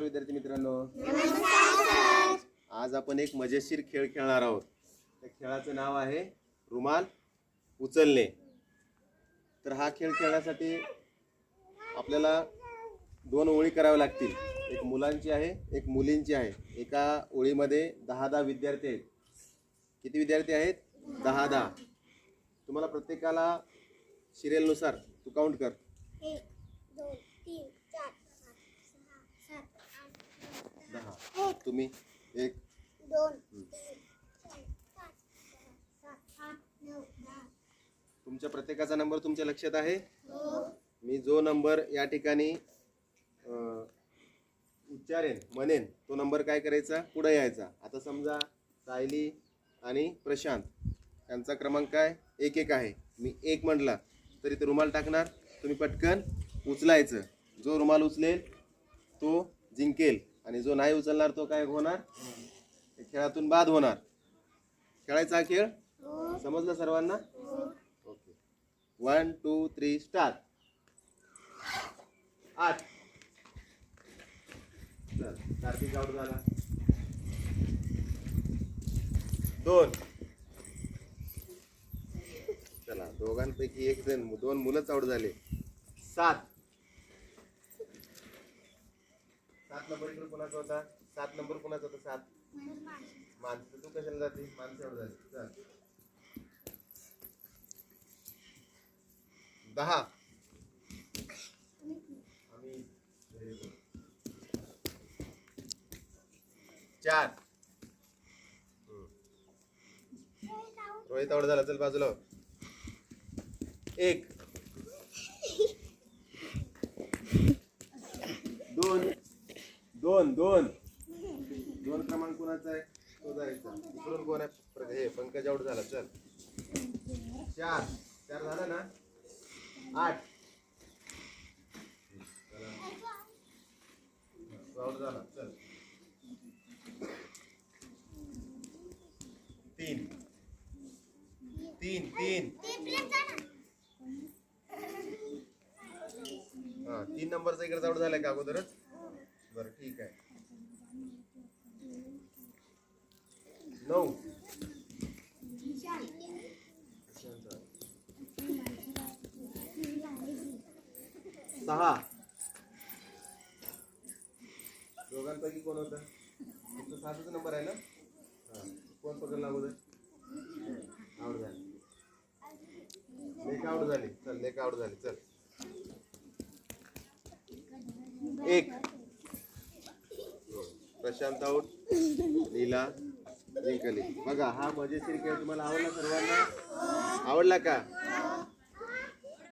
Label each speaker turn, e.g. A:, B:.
A: विद्यार्थी मित्रांनो. आज आपण एक मजेशीर खेळ खेळणार आहोत. त्या खेळाचं नाव आहे रुमाल उचलणे. तर हा खेळ खेळण्यासाठी आपल्याला दोन ओळी कराव्या लागतील. एक मुलांची आहे एक मुलींची आहे. एका ओळीमध्ये दहा दहा विद्यार्थी आहेत. किती विद्यार्थी आहेत? दहा दहा तुम्हाला प्रत्येकाला सिरियलनुसार तू काउंट कर
B: एक दोन तीन चार पाच सहा सात आठ नऊ
A: दहा
B: दहा एक
A: तुम्ही एक
B: दोन
A: तुमच्या प्रत्येकाचा नंबर तुमच्या लक्षात आहे?
B: हो.
A: मी जो नंबर या ठिकाणी उच्चारेन म्हणेन तो नंबर काय करायचा? पुढे यायचा. आता समजा सायली आणि प्रशांत यांचा क्रमांक काय? एक एक आहे. मी एक म्हटला तरी ते रुमाल टाकणार. तुम्ही पटकन उचलायचं. जो रुमाल उचलेल तो जिंकेल. आणि जो नाही उचलणार तो काय होणार? खेळातून बाद होणार. खेळायचा हा खेळ? समजलं सर्वांना? Okay one two three start आठ. चल कार्तिक आउट झाला. दोन. चला दोघांपैकी एक जण दोन मुलंच आउट झाले. सात. सात नंबर इकडे कोणाचा होता? सात नंबर कोणाचा होता? सात. माणसं तू कशाला जाते? माणसं जाते. चल. दहा. आम्ही चार. रोहित आवड झाला. चल बाजूला हो. एक. दोन. दोन दोन. दोन क्रमांक कोणाचा आहे? तो जायचा इकडून कोण आहे? हे पंकज आउट झाला. चल. चार. चार झाला ना? आठ. आउट झाला. चल. तीन. तीन तीन. हा तीन नंबरचा इकडे आउट झालाय का अगोदरच? बरं ठीक आहे. नऊ. सहा. दोघांपैकी कोण होतं? तुमचा सातच नंबर आहे ना? हा. कोण पकडला अगोदर? आवड झाली. लेख आवड झाली. चल लेख आवड झाली. चल. एक. प्रशांत आऊट लीला जिंकली बघा हा मजेशीर खेळ तुम्हाला आवडला सर्वांना? आवडला का?